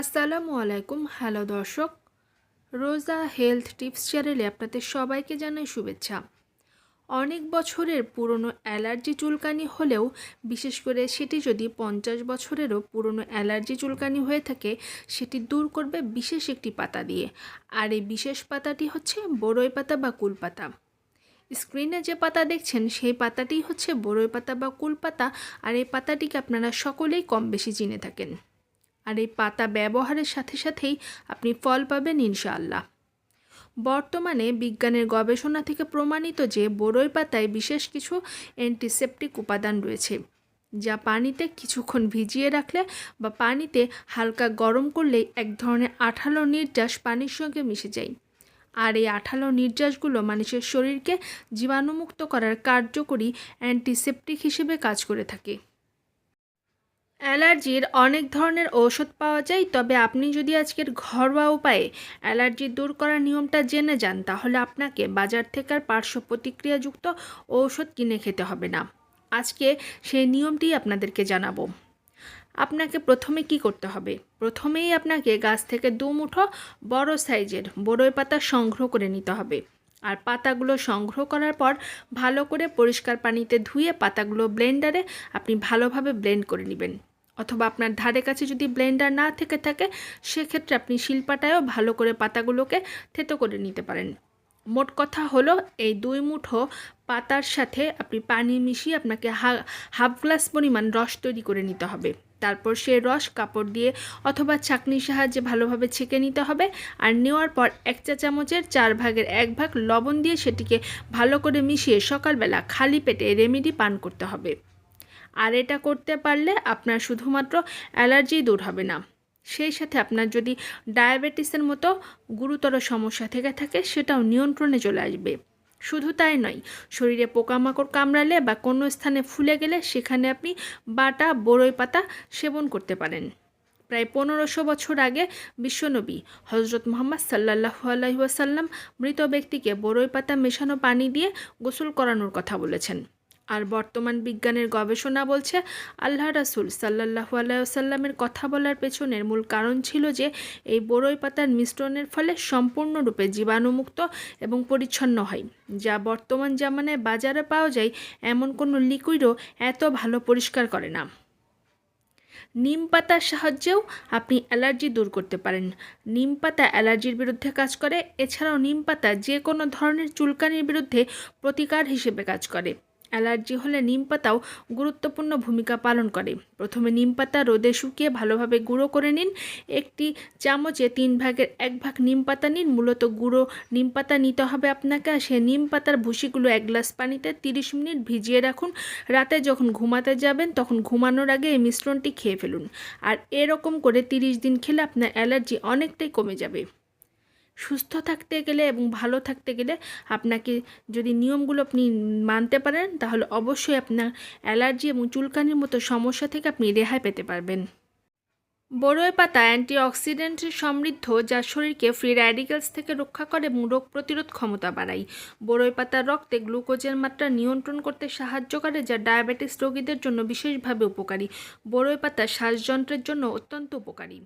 আসসালামু আলাইকুম। হ্যালো দর্শক, রোজা হেলথ টিপস চ্যানেলে আপনাদের সবাইকে জানাই শুভেচ্ছা। অনেক বছরের পুরনো অ্যালার্জি চুলকানি হলেও, বিশেষ করে সেটি যদি পঞ্চাশ বছরেরও পুরনো অ্যালার্জি চুলকানি হয়ে থাকে, সেটি দূর করবে বিশেষ একটি পাতা দিয়ে। আর এই বিশেষ পাতাটি হচ্ছে বড়ই পাতা বা কুল পাতা। স্ক্রিনে যে পাতা দেখছেন, সেই পাতাটি হচ্ছে বড়ই পাতা বা কুল পাতা। আর এই পাতাটিকে আপনারা সকলেই কম বেশি চিনে থাকেন। আর এই পাতা ব্যবহারের সাথে সাথেই আপনি ফল পাবেন ইনশাআল্লাহ। বর্তমানে বিজ্ঞানের গবেষণা থেকে প্রমাণিত যে বড়ই পাতায় বিশেষ কিছু অ্যান্টিসেপটিক উপাদান রয়েছে, যা পানিতে কিছুক্ষণ ভিজিয়ে রাখলে বা পানিতে হালকা গরম করলেই এক ধরনের আঠালো নির্যাস পানির সঙ্গে মিশে যায়। আর এই আঠালো নির্যাসগুলো মানুষের শরীরকে জীবাণুমুক্ত করার কার্যকরী অ্যান্টিসেপটিক হিসেবে কাজ করে থাকে। অ্যালার্জির অনেক ধরনের ঔষধ পাওয়া যায়, তবে আপনি যদি আজকের ঘরোয়া উপায়ে অ্যালার্জি দূর করার নিয়মটা জেনে যান, তাহলে আপনাকে বাজার থেকে আর পার্শ্ব প্রতিক্রিয়াযুক্ত ঔষধ কিনে খেতে হবে না। আজকে সেই নিয়মটি আপনাদেরকে জানাব। আপনাকে প্রথমে কি করতে হবে? প্রথমেই আপনাকে গাছ থেকে দু মুঠো বড় সাইজের বড়ই পাতা সংগ্রহ করে নিতে হবে। আর পাতাগুলো সংগ্রহ করার পর ভালো করে পরিষ্কার পানিতে ধুয়ে পাতাগুলো ব্লেন্ডারে আপনি ভালোভাবে ব্লেন্ড করে নেবেন। অথবা আপনার ধারে কাছে যদি ব্লেন্ডার না থেকে থাকে, সেক্ষেত্রে আপনি শিল্পাটায়ও ভালো করে পাতাগুলোকে থেতো করে নিতে পারেন। মোট কথা হলো, এই দুই মুঠো পাতার সাথে আপনি পানি মিশিয়ে আপনাকে হা, হাফ গ্লাস পরিমাণ রস তৈরি করে নিতে হবে। তারপর সে রস, কাপড় দিয়ে অথবা ছাকনির সাহায্যে ভালোভাবে ছেঁকে নিতে হবে। আর নেওয়ার পর এক চা চামচের চার ভাগের এক ভাগ লবণ দিয়ে সেটিকে ভালো করে মিশিয়ে সকালবেলা খালি পেটে রেমেডি পান করতে হবে। আর এটা করতে পারলে আপনার শুধুমাত্র অ্যালার্জি দূর হবে না। সেই সাথে আপনার যদি ডায়াবেটিসের মতো গুরুতর সমস্যা থেকে থাকে, সেটাও নিয়ন্ত্রণে চলে আসবে। শুধু তাই নয়, শরীরে পোকামাকড় কামড়ালে বা কোনো স্থানে ফুলে গেলে সেখানে আপনি বাটা, বড়ই পাতা সেবন করতে পারেন। প্রায় পনেরোশো বছর আগে বিশ্বনবী হজরত মোহাম্মদ সাল্লাহ আলহিহাসাল্লাম মৃত ব্যক্তিকে বড়ই পাতা মেশানো পানি দিয়ে গোসল করানোর কথা বলেছেন। আর বর্তমান বিজ্ঞানের গবেষণা বলছে, আল্লাহ রাসুল সাল্লাহু আলাইসাল্লামের কথা বলার পেছনের মূল কারণ ছিল যে, এই বড়ই পাতার মিশ্রণের ফলে সম্পূর্ণরূপে জীবাণুমুক্ত এবং পরিচ্ছন্ন হয়। যা বর্তমান জামানায় বাজারে পাওয়া যায় এমন কোনো লিকুইডও এত ভালো পরিষ্কার করে না। নিম পাতার সাহায্যেও আপনি অ্যালার্জি দূর করতে পারেন। নিম পাতা অ্যালার্জির বিরুদ্ধে কাজ করে, এছাড়াও নিম পাতা যে কোনো ধরনের চুলকানির বিরুদ্ধে প্রতিকার হিসেবে কাজ করে। অ্যালার্জি হলে নিম পাতাও গুরুত্বপূর্ণ ভূমিকা পালন করে। প্রথমে নিম পাতা রোদে শুকিয়ে ভালোভাবে গুঁড়ো করে নিন। একটি চামচে তিন ভাগের এক ভাগ নিম পাতা নিন। মূলত গুঁড়ো নিম পাতা নিতে হবে আপনাকে। সে নিম পাতার ভুসিগুলো এক গ্লাস পানিতে তিরিশ মিনিট ভিজিয়ে রাখুন। রাতে যখন ঘুমাতে যাবেন, তখন ঘুমানোর আগে এই মিশ্রণটি খেয়ে ফেলুন। আর এরকম করে তিরিশ দিন খেলে আপনার অ্যালার্জি অনেকটাই কমে যাবে। সুস্থ থাকতে গেলে এবং ভালো থাকতে গেলে আপনাকে যদি নিয়মগুলো আপনি মানতে পারেন, তাহলে অবশ্যই আপনার অ্যালার্জি এবং চুলকানির মতো সমস্যা থেকে আপনি রেহাই পেতে পারবেন। বড়ই পাতা অ্যান্টিঅক্সিডেন্টে সমৃদ্ধ, যা শরীরকে ফ্রি র্যাডিক্যালস থেকে রক্ষা করে এবং রোগ প্রতিরোধ ক্ষমতা বাড়ায়। বড়ই পাতার রক্তে গ্লুকোজের মাত্রা নিয়ন্ত্রণ করতে সাহায্য করে, যা ডায়াবেটিস রোগীদের জন্য বিশেষভাবে উপকারী। বড়ই পাতা শ্বাসযন্ত্রের জন্য অত্যন্ত উপকারী।